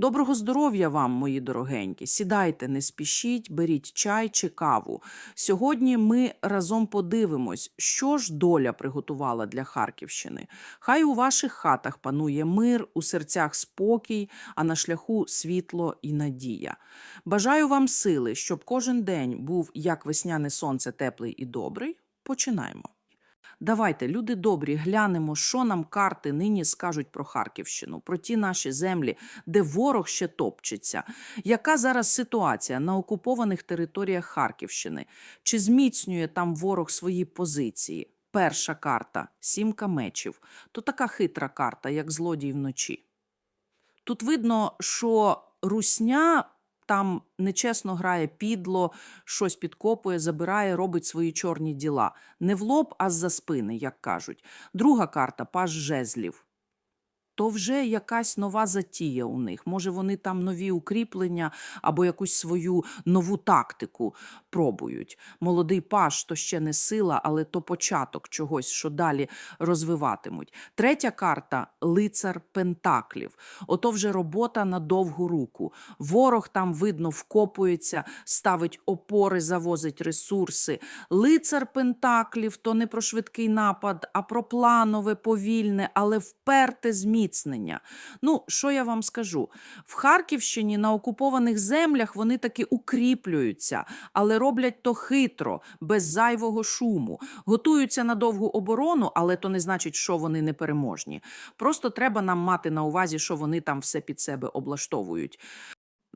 Доброго здоров'я вам, мої дорогенькі. Сідайте, не спішіть, беріть чай чи каву. Сьогодні ми разом подивимось, що ж доля приготувала для Харківщини. Хай у ваших хатах панує мир, у серцях спокій, а на шляху світло і надія. Бажаю вам сили, щоб кожен день був як весняне сонце теплий і добрий. Починаємо. Давайте, люди добрі, глянемо, що нам карти нині скажуть про Харківщину, про ті наші землі, де ворог ще топчеться. Яка зараз ситуація на окупованих територіях Харківщини? Чи зміцнює там ворог свої позиції? Перша карта сімка мечів. То така хитра карта, як злодій вночі. Тут видно, що русня там нечесно грає підло, щось підкопує, забирає, робить свої чорні діла. Не в лоб, а з-за спини, як кажуть. Друга карта паж жезлів. То вже якась нова затія у них. Може, вони там нові укріплення або якусь свою нову тактику пробують. Молодий паж то ще не сила, але то початок чогось, що далі розвиватимуть. Третя карта лицар Пентаклів. Ото вже робота на довгу руку. Ворог там, видно, вкопується, ставить опори, завозить ресурси. Лицар Пентаклів то не про швидкий напад, а про планове, повільне, але вперте зміцнення. Ну, що я вам скажу? В Харківщині на окупованих землях вони таки укріплюються, але роблять то хитро, без зайвого шуму. Готуються на довгу оборону, але то не значить, що вони непереможні. Просто треба нам мати на увазі, що вони там все під себе облаштовують.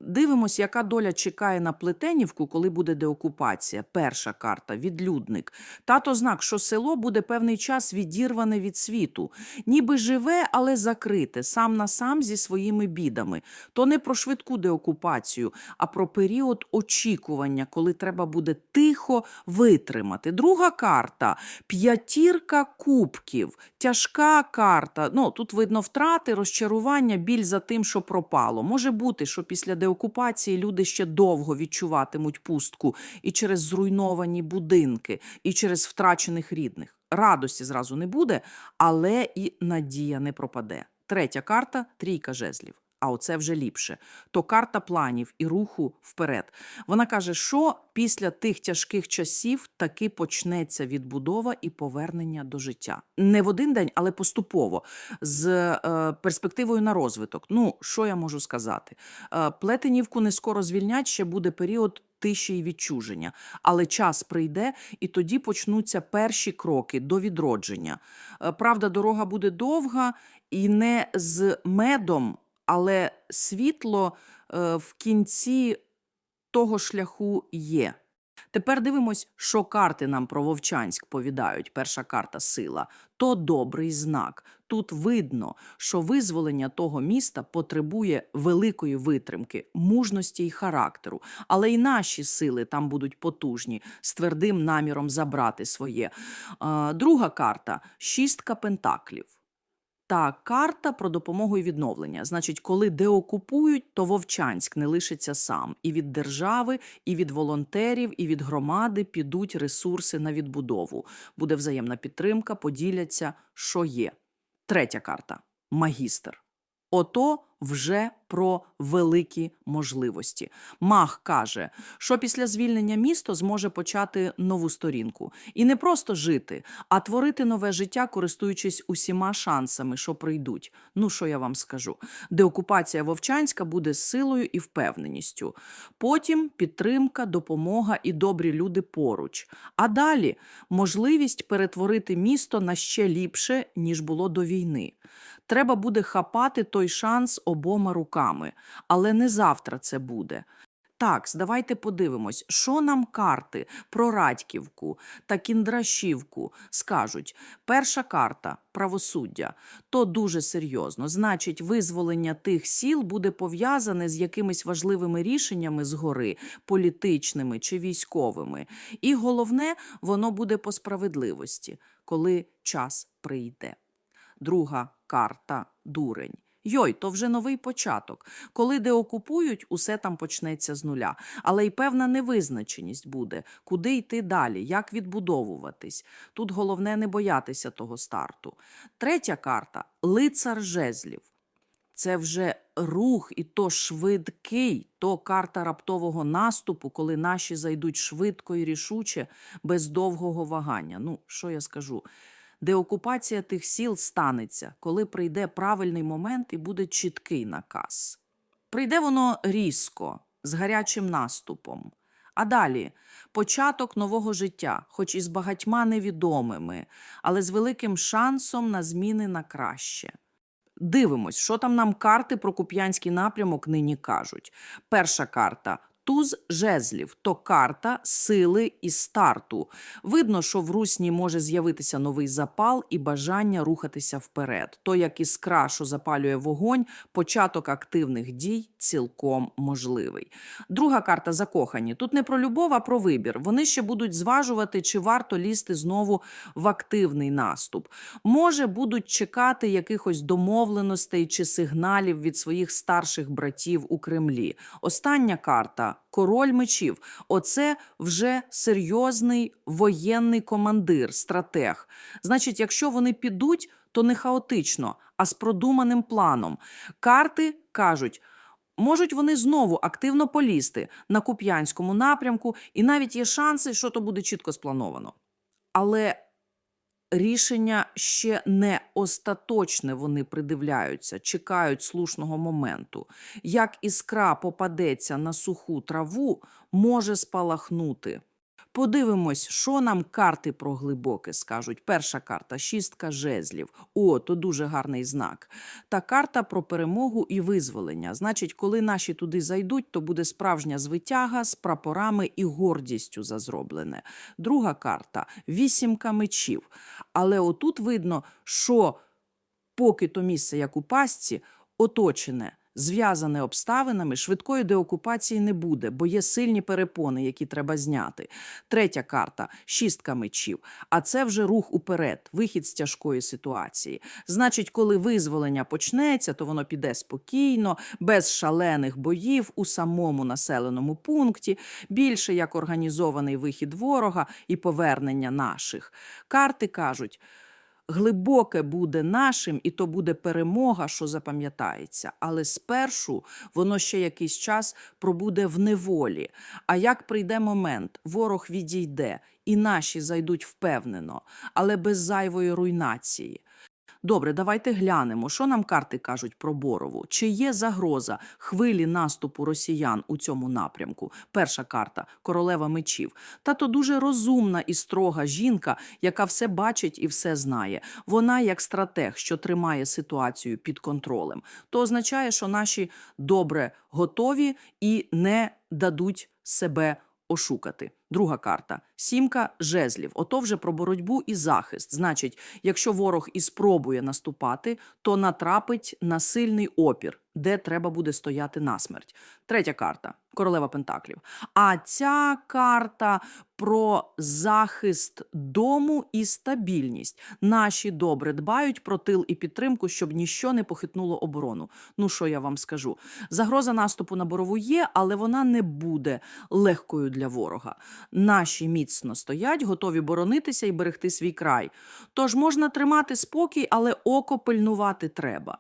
Дивимось, яка доля чекає на Плетенівку, коли буде деокупація. Перша карта відлюдник. Тато знак, що село буде певний час відірване від світу, ніби живе, але закрите, сам на сам зі своїми бідами. То не про швидку деокупацію, а про період очікування, коли треба буде тихо витримати. Друга карта п'ятірка кубків, тяжка карта. Ну тут видно втрати, розчарування, біль за тим, що пропало. Може бути, що після деокупації люди ще довго відчуватимуть пустку і через зруйновані будинки, і через втрачених рідних. Радості зразу не буде, але і надія не пропаде. Третя карта трійка жезлів. А оце вже ліпше. То карта планів і руху вперед. Вона каже, що після тих тяжких часів таки почнеться відбудова і повернення до життя. Не в один день, але поступово, з е, перспективою на розвиток. Ну, що я можу сказати? Е, Плетенівку не скоро звільнять, ще буде період тиші і відчуження. Але час прийде, і тоді почнуться перші кроки до відродження. Е, Правда, дорога буде довга і не з медом, але світло е, в кінці того шляху є. Тепер дивимось, що карти нам про Вовчанськ повідають. Перша карта сила. То добрий знак. Тут видно, що визволення того міста потребує великої витримки, мужності й характеру. Але й наші сили там будуть потужні, з твердим наміром забрати своє. Е, Друга карта шістка пентаклів. Та карта про допомогу і відновлення. Значить, коли деокупують, то Вовчанськ не лишиться сам. І від держави, і від волонтерів, і від громади підуть ресурси на відбудову. Буде взаємна підтримка, поділяться, що є. Третя карта магістр. Ото вже про великі можливості. Мах каже, що після звільнення місто зможе почати нову сторінку. І не просто жити, а творити нове життя, користуючись усіма шансами, що прийдуть. Ну, що я вам скажу? Деокупація Вовчанська буде силою і впевненістю. Потім підтримка, допомога і добрі люди поруч. А далі можливість перетворити місто на ще ліпше, ніж було до війни. Треба буде хапати той шанс обома руками, але не завтра це буде. Так, давайте подивимось, що нам карти про Радьківку та Кіндрашівку скажуть. Перша карта правосуддя. То дуже серйозно. Значить, визволення тих сіл буде пов'язане з якимись важливими рішеннями згори, політичними чи військовими. І головне, воно буде по справедливості, коли час прийде. Друга карта дурень. Йой, то вже новий початок. Коли деокупують, усе там почнеться з нуля. Але й певна невизначеність буде, куди йти далі, як відбудовуватись. Тут головне не боятися того старту. Третя карта лицар жезлів. Це вже рух, і то швидкий, то карта раптового наступу, коли наші зайдуть швидко і рішуче, без довгого вагання. Ну, що я скажу? Деокупація тих сіл станеться, коли прийде правильний момент і буде чіткий наказ. Прийде воно різко, з гарячим наступом. А далі початок нового життя, хоч і з багатьма невідомими, але з великим шансом на зміни на краще. Дивимось, що там нам карти про Куп'янський напрямок нині кажуть. Перша карта. Туз жезлів то карта сили і старту. Видно, що в русні може з'явитися новий запал і бажання рухатися вперед. То як іскра, що запалює вогонь, початок активних дій цілком можливий. Друга карта закохані. Тут не про любов, а про вибір. Вони ще будуть зважувати, чи варто лізти знову в активний наступ. Може, будуть чекати якихось домовленостей чи сигналів від своїх старших братів у Кремлі. Остання карта король мечів. Оце вже серйозний воєнний командир, стратег. Значить, якщо вони підуть, то не хаотично, а з продуманим планом. Карти кажуть. Можуть вони знову активно полізти на Куп'янському напрямку, і навіть є шанси, що то буде чітко сплановано. Але рішення ще не остаточне вони придивляються, чекають слушного моменту. Як іскра попадеться на суху траву, може спалахнути. Подивимось, що нам карти про глибоке скажуть. Перша карта шістка жезлів. О, то дуже гарний знак. Та карта про перемогу і визволення. Значить, коли наші туди зайдуть, то буде справжня звитяга з прапорами і гордістю за зроблене. Друга карта вісімка мечів. Але отут видно, що поки то місце, як у пастці, оточене. Зв'язане обставинами швидкої деокупації не буде, бо є сильні перепони, які треба зняти. Третя карта шістка мечів. А це вже рух уперед, вихід з тяжкої ситуації. Значить, коли визволення почнеться, то воно піде спокійно, без шалених боїв у самому населеному пункті, більше як організований вихід ворога і повернення наших. Карти кажуть. Глибоке буде нашим, і то буде перемога, що запам'ятається. Але спершу воно ще якийсь час пробуде в неволі. А як прийде момент, ворог відійде, і наші зайдуть впевнено, але без зайвої руйнації. Добре, давайте глянемо, що нам карти кажуть про Борову. Чи є загроза хвилі наступу росіян у цьому напрямку? Перша карта королева мечів. Та то дуже розумна і строга жінка, яка все бачить і все знає. Вона як стратег, що тримає ситуацію під контролем. То означає, що наші добре готові і не дадуть себе ошукати. Друга карта сімка жезлів. Ото вже про боротьбу і захист. Значить, якщо ворог і спробує наступати, то натрапить на сильний опір, де треба буде стояти насмерть. Третя карта королева Пентаклів. А ця карта про захист дому і стабільність. Наші добре дбають про тил і підтримку, щоб ніщо не похитнуло оборону. Ну що я вам скажу? Загроза наступу на борову є, але вона не буде легкою для ворога. Наші міцно стоять, готові боронитися і берегти свій край. Тож можна тримати спокій, але око пильнувати треба.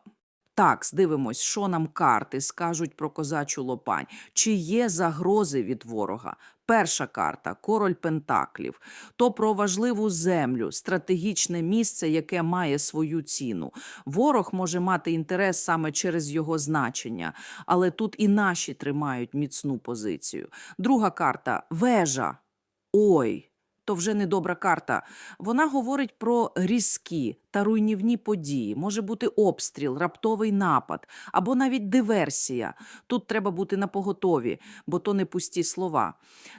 Так, здивимось, що нам карти скажуть про козачу лопань. Чи є загрози від ворога? Перша карта король Пентаклів. То про важливу землю, стратегічне місце, яке має свою ціну. Ворог може мати інтерес саме через його значення, але тут і наші тримають міцну позицію. Друга карта вежа. Ой. То вже не добра карта. Вона говорить про різкі та руйнівні події. Може бути обстріл, раптовий напад або навіть диверсія. Тут треба бути напоготові, бо то не пусті слова.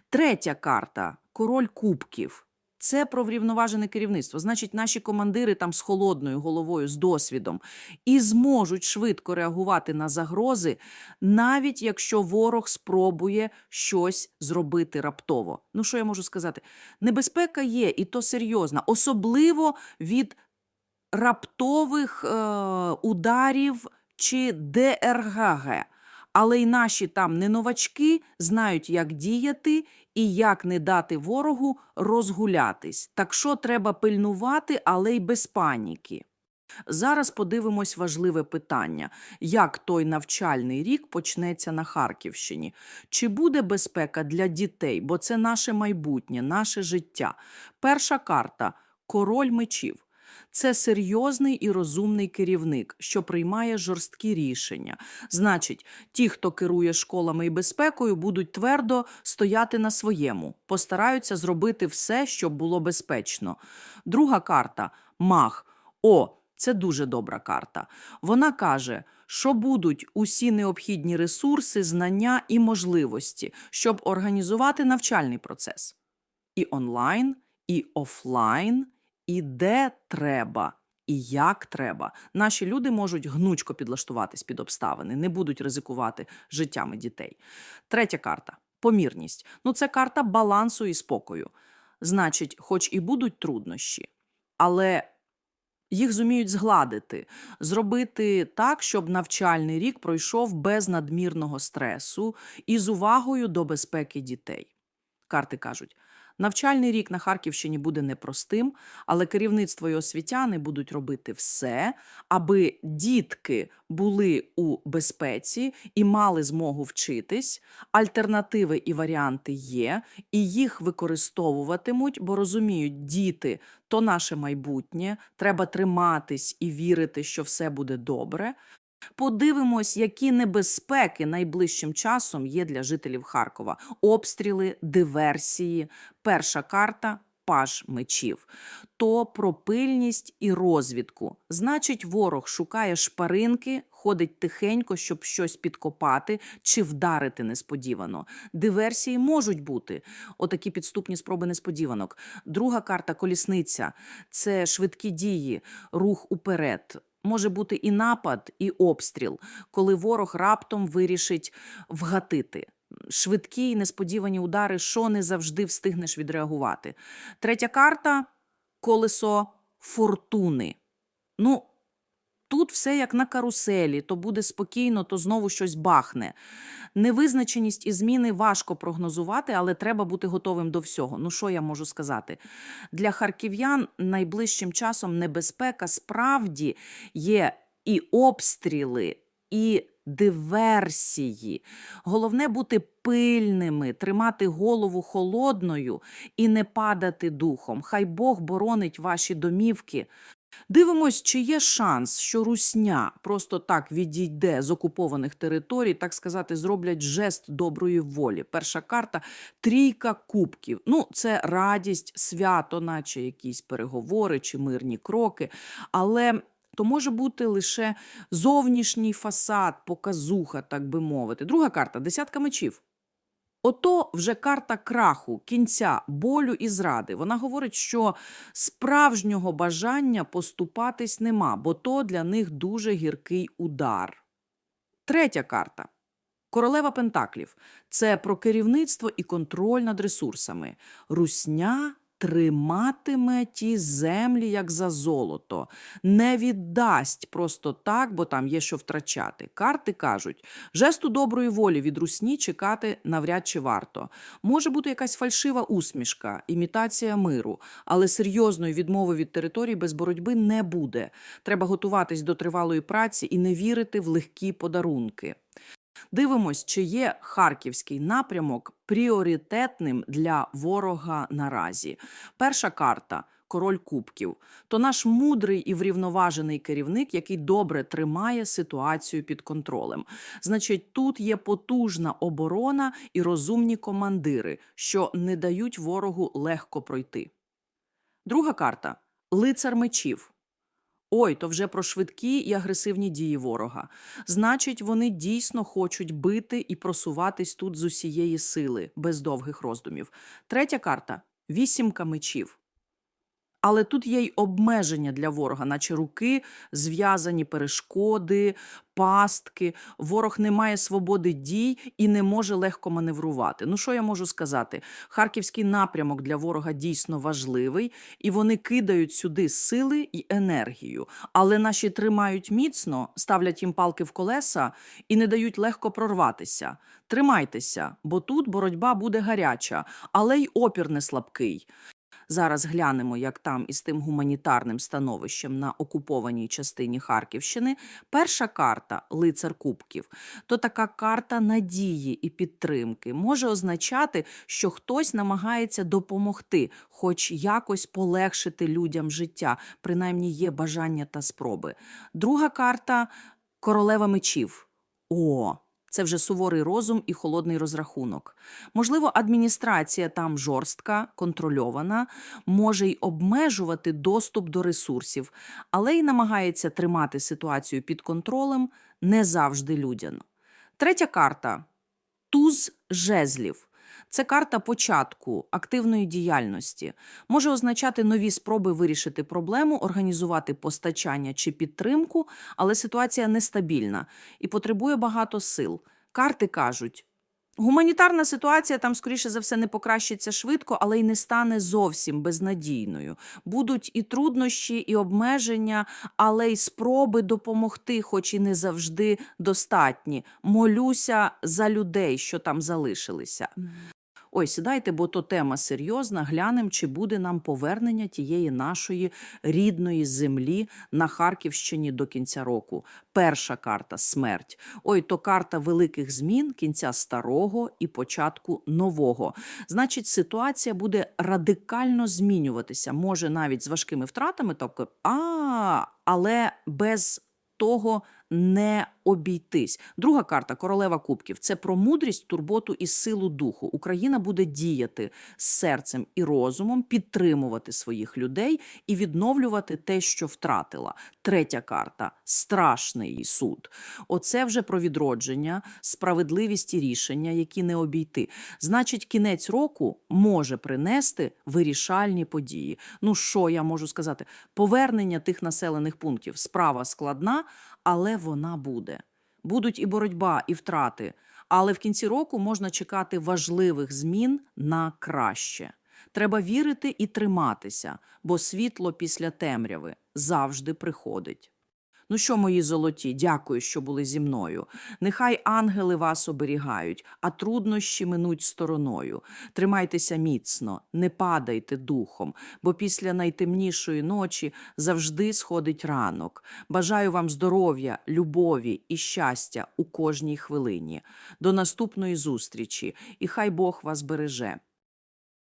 Третя карта король кубків. Це про врівноважене керівництво. Значить, наші командири там з холодною головою, з досвідом, і зможуть швидко реагувати на загрози, навіть якщо ворог спробує щось зробити раптово. Ну що я можу сказати? Небезпека є, і то серйозна, особливо від раптових е, ударів чи ДРГГ. Але й наші там не новачки знають, як діяти і як не дати ворогу розгулятись. Так що треба пильнувати, але й без паніки. Зараз подивимось важливе питання: як той навчальний рік почнеться на Харківщині? Чи буде безпека для дітей? Бо це наше майбутнє, наше життя. Перша карта король мечів. Це серйозний і розумний керівник, що приймає жорсткі рішення. Значить, ті, хто керує школами і безпекою, будуть твердо стояти на своєму, постараються зробити все, щоб було безпечно. Друга карта маг. О, це дуже добра карта. Вона каже, що будуть усі необхідні ресурси, знання і можливості, щоб організувати навчальний процес. І онлайн, і офлайн, і де треба, і як треба. Наші люди можуть гнучко підлаштуватись під обставини, не будуть ризикувати життями дітей. Третя карта помірність. Ну, це карта балансу і спокою. Значить, хоч і будуть труднощі, але їх зуміють згладити, зробити так, щоб навчальний рік пройшов без надмірного стресу і з увагою до безпеки дітей. Карти кажуть, навчальний рік на Харківщині буде непростим, але керівництво і освітяни будуть робити все, аби дітки були у безпеці і мали змогу вчитись. Альтернативи і варіанти є, і їх використовуватимуть, бо розуміють, діти то наше майбутнє, треба триматись і вірити, що все буде добре. Подивимось, які небезпеки найближчим часом є для жителів Харкова: обстріли, диверсії. Перша карта паж мечів. То про пильність і розвідку. Значить, ворог шукає шпаринки, ходить тихенько, щоб щось підкопати чи вдарити несподівано. Диверсії можуть бути. Отакі підступні спроби несподіванок. Друга карта колісниця це швидкі дії, рух уперед. Може бути і напад, і обстріл, коли ворог раптом вирішить вгатити. Швидкі і несподівані удари, що не завжди встигнеш відреагувати. Третя карта колесо фортуни. Ну, тут все як на каруселі, то буде спокійно, то знову щось бахне. Невизначеність і зміни важко прогнозувати, але треба бути готовим до всього. Ну, що я можу сказати? Для харків'ян найближчим часом небезпека справді є і обстріли, і диверсії. Головне бути пильними, тримати голову холодною і не падати духом. Хай Бог боронить ваші домівки. Дивимось, чи є шанс, що русня просто так відійде з окупованих територій, так сказати, зроблять жест доброї волі. Перша карта трійка кубків. Ну, це радість, свято, наче якісь переговори чи мирні кроки. Але то може бути лише зовнішній фасад, показуха, так би мовити. Друга карта десятка мечів. Ото вже карта краху, кінця, болю і зради. Вона говорить, що справжнього бажання поступатись нема, бо то для них дуже гіркий удар. Третя карта. Королева Пентаклів це про керівництво і контроль над ресурсами. Русня триматиме ті землі, як за золото, не віддасть просто так, бо там є що втрачати. Карти кажуть, жесту доброї волі від русні чекати навряд чи варто. Може бути якась фальшива усмішка, імітація миру, але серйозної відмови від територій без боротьби не буде. Треба готуватись до тривалої праці і не вірити в легкі подарунки. Дивимось, чи є харківський напрямок пріоритетним для ворога наразі. Перша карта. Король кубків то наш мудрий і врівноважений керівник, який добре тримає ситуацію під контролем. Значить, тут є потужна оборона і розумні командири, що не дають ворогу легко пройти. Друга карта лицар мечів. Ой, то вже про швидкі і агресивні дії ворога. Значить, вони дійсно хочуть бити і просуватись тут з усієї сили, без довгих роздумів. Третя карта вісімка мечів. Але тут є й обмеження для ворога, наче руки, зв'язані перешкоди, пастки. Ворог не має свободи дій і не може легко маневрувати. Ну що я можу сказати? Харківський напрямок для ворога дійсно важливий, і вони кидають сюди сили і енергію. Але наші тримають міцно, ставлять їм палки в колеса і не дають легко прорватися. Тримайтеся, бо тут боротьба буде гаряча, але й опір не слабкий. Зараз глянемо, як там із тим гуманітарним становищем на окупованій частині Харківщини. Перша карта лицар кубків то така карта надії і підтримки може означати, що хтось намагається допомогти, хоч якось полегшити людям життя, принаймні є бажання та спроби. Друга карта королева мечів. О, це вже суворий розум і холодний розрахунок. Можливо, адміністрація там жорстка, контрольована, може й обмежувати доступ до ресурсів, але й намагається тримати ситуацію під контролем не завжди людяно. Третя карта туз жезлів. Це карта початку активної діяльності. Може означати нові спроби вирішити проблему, організувати постачання чи підтримку, але ситуація нестабільна і потребує багато сил. Карти кажуть. Гуманітарна ситуація там, скоріше за все, не покращиться швидко, але й не стане зовсім безнадійною. Будуть і труднощі, і обмеження, але й спроби допомогти, хоч і не завжди достатні. Молюся за людей, що там залишилися. Ой, сідайте, бо то тема серйозна. Глянемо, чи буде нам повернення тієї нашої рідної землі на Харківщині до кінця року. Перша карта смерть. Ой, то карта великих змін, кінця старого і початку нового. Значить, ситуація буде радикально змінюватися. Може, навіть з важкими втратами, тобто, а, але без того не обійтись. Друга карта королева кубків це про мудрість, турботу і силу духу. Україна буде діяти з серцем і розумом, підтримувати своїх людей і відновлювати те, що втратила. Третя карта страшний суд. Оце вже про відродження, справедливість і рішення, які не обійти. Значить, кінець року може принести вирішальні події. Ну що я можу сказати? Повернення тих населених пунктів справа складна, але вона буде. Будуть і боротьба, і втрати. Але в кінці року можна чекати важливих змін на краще. Треба вірити і триматися, бо світло після темряви завжди приходить. Ну що, мої золоті, дякую, що були зі мною. Нехай ангели вас оберігають, а труднощі минуть стороною. Тримайтеся міцно, не падайте духом, бо після найтемнішої ночі завжди сходить ранок. Бажаю вам здоров'я, любові і щастя у кожній хвилині. До наступної зустрічі, і хай Бог вас береже.